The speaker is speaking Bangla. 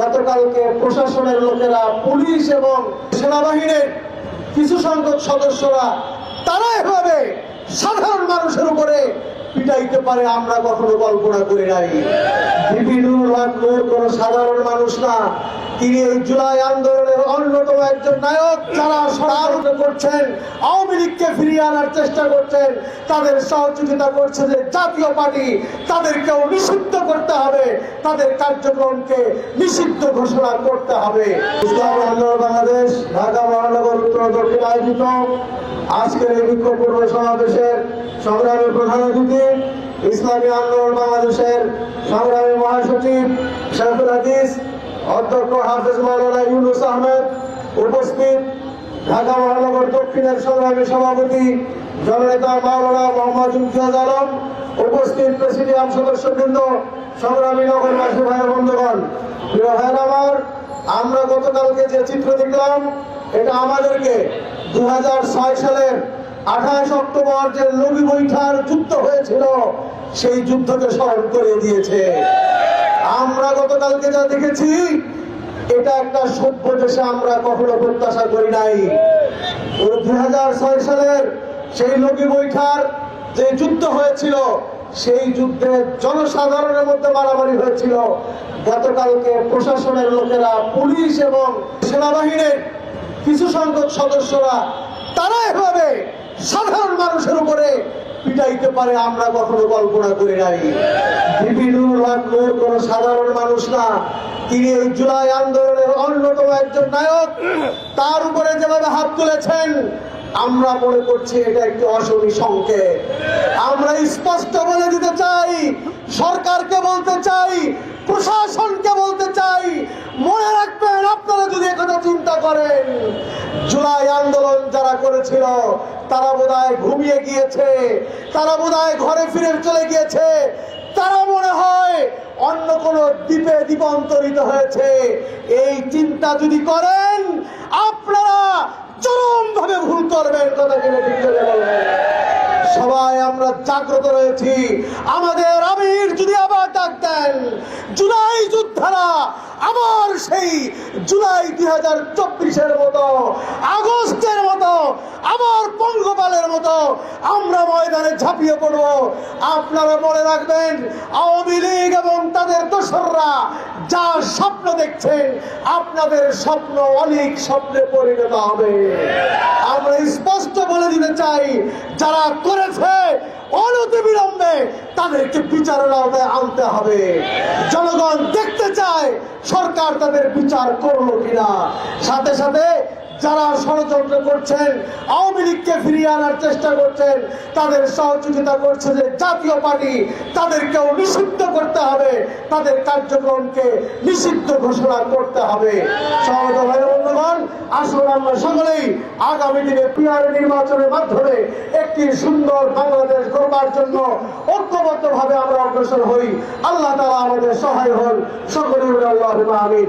গতকালকে প্রশাসনের লোকেরা, পুলিশ এবং সেনাবাহিনীর কিছু সংখ্যক সদস্যরা তারা এভাবে সাধারণ মানুষের উপরে পিটাইতে পারে, আমরা কখনো কল্পনা করি নাই। বিভিন্ন কোন সাধারণ মানুষ না। তিনি এই জুলাই আন্দোলনের অন্যতম একজন নায়ক যারা সরাসরি করছেন, আওয়ামী লীগকে ফিরিয়ে আনার চেষ্টা করছেন, তাদের সহযোগিতা করছে যে জাতীয় পার্টি তাদেরকেও নিষিদ্ধ করতে হবে, তাদের কার্যক্রমকে নিষিদ্ধ ঘোষণা করতে হবে। ইসলাম আন্দোলন বাংলাদেশ, ঢাকা মহানগর উত্তর দক্ষিণ আয়োজিত আজকের এই বিক্ষোভ সমাবেশের সংগ্রামী প্রধান অতিথি, ইসলামী আন্দোলন বাংলাদেশের সংগ্রামী মহাসচিব অধ্যক্ষ হাফেজ মাওলানা ইউনুস আহমেদ, উপস্থিত ঢাকা মহানগর দক্ষিণের সংগ্রামী সভাপতি জননেতা মাওলানা মোহাম্মদ ইমতিয়াজ আলম, উপস্থিত প্রেসিডিয়াম সদস্যবৃন্দ, সংগ্রামী নগরবাসী ভাই বন্ধুগণ। প্রিয় ভাইয়ের আমার, আমরা গতকালকে যে চিত্র দেখলাম, এটা আমাদেরকে দু হাজার ছয় সালের আঠাশ অক্টোবর যে লবি বৈঠার যুদ্ধ হয়েছিল, সেই যুদ্ধকে স্মরণ করে দিয়েছে। গতকালকে যা দেখেছি, এটা একটা সভ্য দেশে আমরা কখনো প্রত্যাশা করি নাই। দু হাজার ছয় সালের সেই নবী বৈঠার যে যুদ্ধ হয়েছিল, সেই যুদ্ধে জনসাধারণের মধ্যে মারামারি হয়েছিল। গতকালকে প্রশাসনের লোকেরা, পুলিশ এবং সেনাবাহিনীর কিছু সংখ্যক সদস্যরা, তারা এভাবে সাধারণ মানুষের উপরে পিটাইতে পারে, আমরা কখনো কল্পনা করি নাই। বিপিনুর নূর কোন সাধারণ মানুষ না। তিনি এই জুলাই আন্দোলনের অন্যতম একজন নায়ক। তার উপরে যেভাবে হাত তুলেছেন, আমরা মনে করছি এটা একটি অশনি সংকেত। আমরা স্পষ্ট বলে দিতে চাই, সরকারকে বলতে চাই, প্রশাসনকে বলতে চাই। মনে রাখবেন, আপনারা যদি একথা চিন্তা করেন জুলাই আন্দোলন যারা করেছিল, তারা বোধহয় ঘুমিয়ে গিয়েছে, তারা বোধহয় ঘরে ফিরে চলে গিয়েছে। তারা মনে হয় অন্য কোন দ্বীপে দ্বীপান্তরিত হয়েছে। এই চিন্তা যদি করেন, আপনারা চরম ভাবে ভুল করবেন, কথা কিনে ঠিক করে বলবেন সবাই আমরা জাগ্রত রয়েছি। আমাদের আমির যদি আবার ডাক দেন, জুলাই যোদ্ধারা আবার সেই জুলাই দুই হাজার চব্বিশের মতো আগস্টের আবার পঙ্গপালের মতো আমরা ময়দানে ঝাঁপিয়ে পড়ব। আপনারা মনে রাখবেন, আওয়ামী লীগ এবং তাদের দোসররা যা স্বপ্ন দেখছেন, আপনাদের স্বপ্ন অনেক স্বপ্নে পরিণত হবে। আমরা স্পষ্ট বলে দিতে চাই, যারা করেছে অনতি বিলম্বে, তাদেরকে বিচারের আওতায় আনতে হবে। জনগণ দেখতে চায়, সরকার তাদের বিচার করল কিনা। সাথে সাথে যারা ষড়যন্ত্র করছেন, আওয়ামী লীগকে ফিরিয়ে আনার চেষ্টা করছেন, তাদের সহযোগিতা করছে যে জাতীয় পার্টি তাদেরকেও নিষিদ্ধ করতে হবে, তাদের কার্যক্রমকে নিষিদ্ধ ঘোষণা করতে হবে। আসুন আমরা সকলেই আগামী দিনে পিআর নির্বাচনের মাধ্যমে একটি সুন্দর বাংলাদেশ গড়বার জন্য ঐক্যবদ্ধ ভাবে আমরা অগ্রসর হই। আল্লাহ তালা আমাদের সহায় হন। সকলে আল্লাহ আমিন।